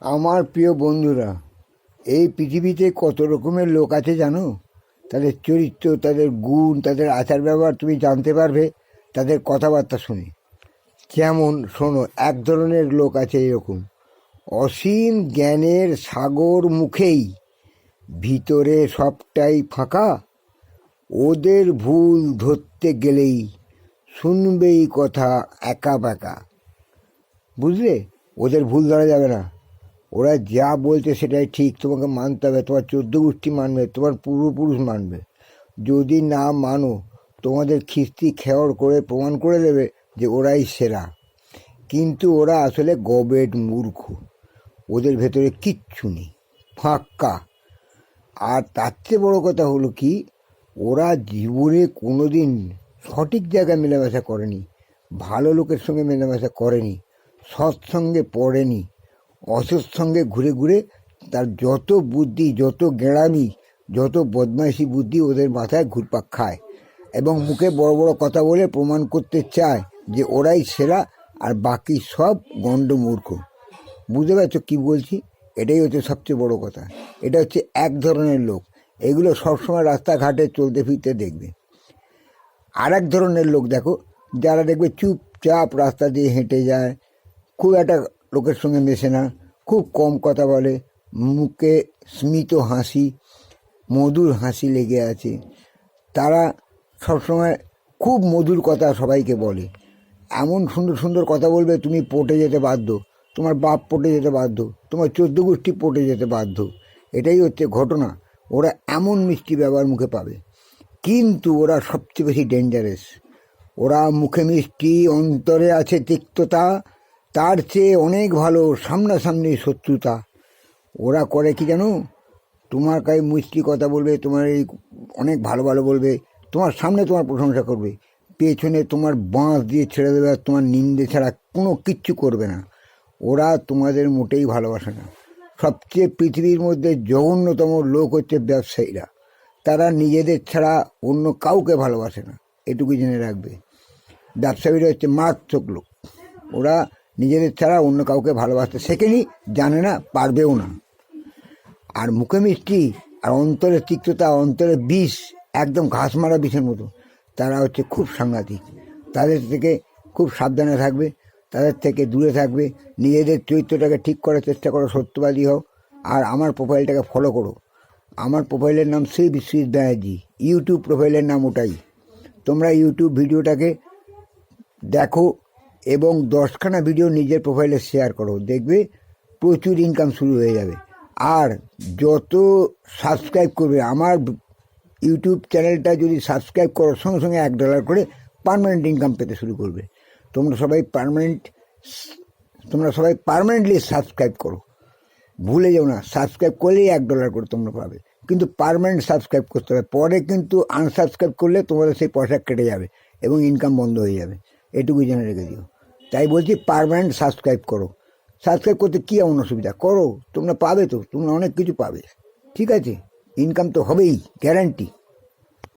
আমার প্রিয় বন্ধুরা, এই পৃথিবীতে কত রকমের লোক আছে জানো? তাদের চরিত্র, তাদের গুণ, তাদের আচার ব্যবহার তুমি জানতে পারবে। তাদের কথাবার্তা শুনে। যেমন, শোনো, এক ধরনের লোক আছে এরকম। অসীম জ্ঞানের সাগর মুখেই ভিতরে সবটাই ফাঁকা। ওদের ভুল ধরতে গেলেই শুনবেই কথা একা বেকা বুঝলে? ওদের ভুল ধরা যাবে না। ওরা যা বলছে সেটাই ঠিক, তোমাকে মানতে হবে, তোমার চোদ্দ গোষ্ঠী মানবে, তোমার পূর্বপুরুষ মানবে। যদি না মানো, তোমাদের খিস্তি খেয়র করে প্রমাণ করে দেবে যে ওরাই সেরা। কিন্তু ওরা আসলে গবেট মূর্খ, ওদের ভেতরে কিচ্ছু নেই, ফাঁকা। আর তার চেয়ে বড়ো কথা হলো কি, ওরা জীবনে কোনো দিন সঠিক জায়গায় মেলামেশা করেনি, ভালো লোকের সঙ্গে মেলামেশা করেনি, সৎসঙ্গে পড়েনি অসৎসঙ্গে ঘুরে ঘুরে তার যত বুদ্ধি, যত গেঁড়ামি, যত বদমাইশি বুদ্ধি ওদের মাথায় ঘুরপাক খায় এবং মুখে বড় বড় কথা বলে প্রমাণ করতে চায় যে ওরাই সেরা আর বাকি সব গণ্ডমূর্খ। বুঝতে পারছ কী বলছি? এটাই হচ্ছে সবচেয়ে বড় কথা। এটা হচ্ছে এক ধরনের লোক। এগুলো সবসময় রাস্তাঘাটে চলতে ফিরতে দেখবে। আর এক ধরনের লোক দেখো, যারা দেখবে চুপচাপ রাস্তা দিয়ে হেঁটে যায়, খুব একটা লোকের সঙ্গে মেশে না। খুব কম কথা বলে। মুখে স্মিত হাসি, মধুর হাসি লেগে আছে। তারা সবসময় খুব মধুর কথা সবাইকে বলে। এমন সুন্দর সুন্দর কথা বলবে, তুমি পটে যেতে বাধ্য। তোমার বাপ পটে যেতে বাধ্য। তোমার চোদ্দ গোষ্ঠী পটে যেতে বাধ্য। এটাই হচ্ছে ঘটনা। ওরা এমন মিষ্টি ব্যবহার মুখে পাবে। কিন্তু ওরা সবচেয়ে বেশি ডেঞ্জারাস ওরা মুখে মিষ্টি অন্তরে আছে তিক্ততা তার চেয়ে অনেক ভালো সামনাসামনি শত্রুতা। ওরা করে কি জানো? তোমার কাছে মিষ্টি কথা বলবে, তোমার এই অনেক ভালো ভালো বলবে, তোমার সামনে তোমার প্রশংসা করবে। পেছনে তোমার বাঁশ দিয়ে ছেড়ে দেবে আর তোমার নিন্দে ছাড়া কোনো কিচ্ছু করবে না। ওরা তোমাদের মোটেই ভালোবাসে না। সবচেয়ে পৃথিবীর মধ্যে জঘন্যতম লোক হচ্ছে ব্যবসায়ীরা। তারা নিজেদের ছাড়া অন্য কাউকে ভালোবাসে না। এটুকু জেনে রাখবে। ব্যবসায়ীরা হচ্ছে মারাত্মক লোক। ওরা নিজেদের ছাড়া অন্য কাউকে ভালোবাসতে শেখেনি, জানে না, পারবেও না। আর মুখে মিষ্টি, আর অন্তরের তিক্ততা অন্তরের বিষ, একদম ঘাস মারা বিষের মতো। তারা হচ্ছে খুব সাংঘাতিক। তাদের থেকে খুব সাবধানে থাকবে, তাদের থেকে দূরে থাকবে, নিজেদের চরিত্রটাকে ঠিক করার চেষ্টা করো, সত্যবাদী হও, আর আমার প্রোফাইলটাকে ফলো করো। আমার প্রোফাইলের নাম শ্রী বিশ্বজিৎ ব্যানার্জি ইউটিউব প্রোফাইলের নাম ওটাই। তোমরা ইউটিউব ভিডিওটাকে দেখো এবং দশখানা ভিডিও নিজের প্রোফাইলে শেয়ার করো। দেখবে প্রচুর ইনকাম শুরু হয়ে যাবে। আর যত সাবস্ক্রাইব করবে, আমার ইউটিউব চ্যানেলটা যদি সাবস্ক্রাইব করো, সঙ্গে সঙ্গে এক ডলার করে পারমানেন্ট ইনকাম পেতে শুরু করবে। তোমরা সবাই পার্মানেন্ট তোমরা সবাই পার্মানেন্টলি সাবস্ক্রাইব করো। ভুলে যাও না সাবস্ক্রাইব করলেই এক ডলার করে তোমরা পাবে। কিন্তু পারমানেন্ট সাবস্ক্রাইব করতে হবে। পরে কিন্তু আনসাবস্ক্রাইব করলে তোমাদের সেই পয়সা কেটে যাবে এবং ইনকাম বন্ধ হয়ে যাবে। এটুকু জেনে রেখে দিও। তাই বলছি পারমানেন্ট সাবস্ক্রাইব করো। সাবস্ক্রাইব করতে কী এমন অসুবিধা? করো, তোমরা পাবে তো, তোমরা অনেক কিছু পাবে। ঠিক আছে? ইনকাম তো হবেই গ্যারান্টি